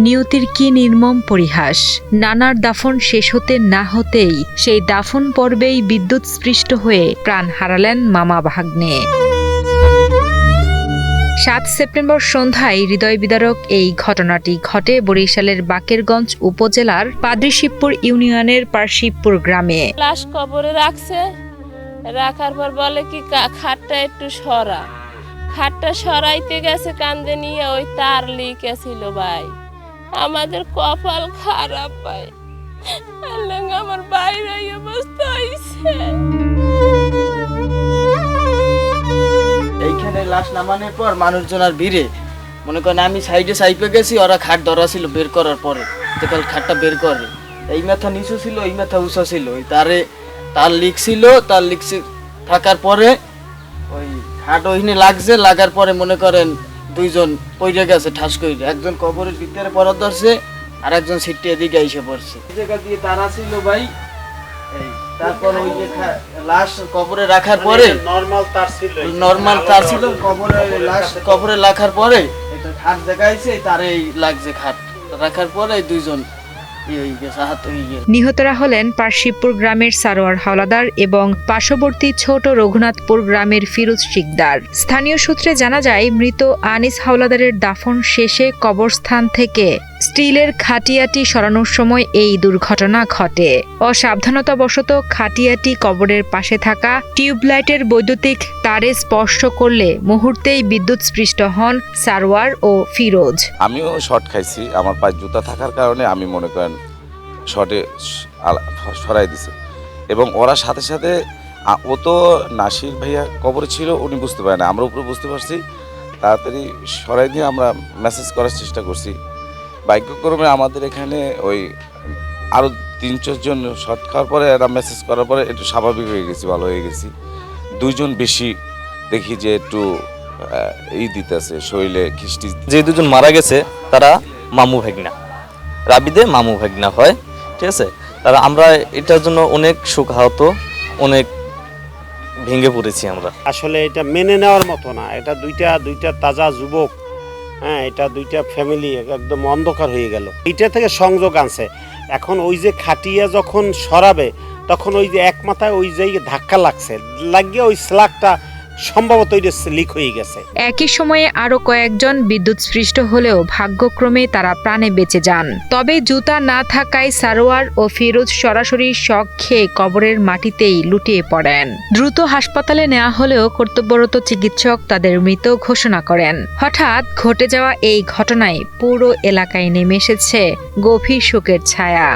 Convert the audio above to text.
নিয়তির কি নির্মম পরিহাস? নানার দাফন শেষ হতে না হতেই সেই দাফন পর্বেই বিদ্যুৎ স্পৃষ্ট হয়ে প্রাণ হারালেন মামা ভাগ্নে। সাত সেপ্টেম্বর সন্ধ্যায় হৃদয় বিদারক এই ঘটনাটি ঘটে বরিশালের বাকেরগঞ্জ উপজেলার পাদ্রিশিবপুর ইউনিয়নের পার্শিবপুর গ্রামে। লাশ কবরে রাখছে। রাখার পর বলে কি খাটটা একটু সরা। খাটটা সরাইতে গেছে কান্দে নিয়ে, ওই তার লিকে ছিল ভাই। আমাদের কপাল খারাপ আল্লাহ আমার বাইরে অবস্থা এইখানে লাশ নামানোর পর মানুষজন আর ভিড়ে। মনে করেন আমি সাইডে সাইপে গেছি, ওরা খাট ধরা ছিল বের করার পরে। যেকাল খাটটা বের করে। এই মাথা নিচু ছিল, এই মাথা উঁচা ছিল। তারে তার লিক ছিল, তার লিক থাকার পরে ওই খাট ওইখানে লাগছে, লাগার পরে মনে করেন দুইজন পইরে গেছে ঠাস করে একজন কবরের ভিতরে পড়া ধরছে আর একজন সিটটি এদিকে এসে পড়ছে। এই জায়গা দিয়ে তারা ছিল ভাই এই তারপর ওই যে লাশ কবরে রাখার পরে নর্মাল তার ছিল। নর্মাল তার ছিল কবরে লাশ কবরে রাখার পরে এটা খাট দেখাইছে তারে এই লাগছে খাট। রাখার পরে দুইজন নিহতরা হলেন পার্শিবপুর গ্রামের সারোয়ার হাওলাদার এবং পার্শ্ববর্তী ছোট রঘুনাথপুর গ্রামের ফিরোজ শিকদার। স্থানীয় সূত্রে জানা যায়, মৃত আনিস হাওলাদারের দাফন শেষে কবরস্থান থেকে স্টিলের খাটিয়াটি সরানোর সময় এই দুর্ঘটনা ঘটে। অসাবধানতাবশত খাটিয়াটি কবরের পাশে থাকা টিউবলাইটের বৈদ্যুতিক তারে স্পর্শ করলে মুহূর্তেই বিদ্যুৎ স্পৃষ্ট হন সারওয়ার ও ফিরোজ। আমিও শর্ট খাইছি, আমার পায়ে জুতা থাকার কারণে আমি মনে করেন শর্টে সরাই দিছে। এবং ওরা সাথে সাথে ও তো নাসির ভাইয়া কবরে ছিল, উনি বুঝতে পারে না। আমরা উপরে বুঝতে পারছি, তাড়াতাড়ি সরাই দিয়ে আমরা মেসেজ করার চেষ্টা করছি। ভাগ্যক্রমে আমাদের এখানে ওই আরও তিন চারজন শর্ট খাওয়ার পরে এরা মেসেজ করার পরে একটু স্বাভাবিক হয়ে গেছি ভালো হয়ে গেছি। দুইজন বেশি দেখি যে একটু এই ই দিতেছে শরীরে খিস্টি যে দুজন মারা গেছে তারা মামু ভাগনা। রাবিদে মামু ভাগনা হয় ঠিক আছে? তারা আমরা এটার জন্য অনেক সুখাহত অনেক ভেঙে পড়েছি আমরা। আসলে এটা মেনে নেওয়ার মতো না। এটা দুইটা দুইটা তাজা যুবক হ্যাঁ এটা দুইটা ফ্যামিলি একদম অন্ধকার হয়ে গেল। এইটা থেকে সংযোগ আনছে। এখন ওই যে খাটিয়া যখন সরাবে, তখন ওই যে এক মাথায় ওই যে ধাক্কা লাগছে। লাগিয়ে ওই স্লাগটা সম্ভবত লিক হয়ে গেছে। একই সময়ে আরও কয়েকজন বিদ্যুৎ স্পৃষ্ট হলেও ভাগ্যক্রমে তারা প্রাণে বেঁচে যান। তবে জুতা না থাকায় সারোয়ার ও ফিরোজ সরাসরি শখ খেয়ে কবরের মাটিতেই লুটিয়ে পড়েন। দ্রুত হাসপাতালে নেওয়া হলেও কর্তব্যরত চিকিৎসক তাদের মৃত ঘোষণা করেন। হঠাৎ ঘটে যাওয়া এই ঘটনায় পুরো এলাকায় নেমে এসেছে গভীর শোকের ছায়া।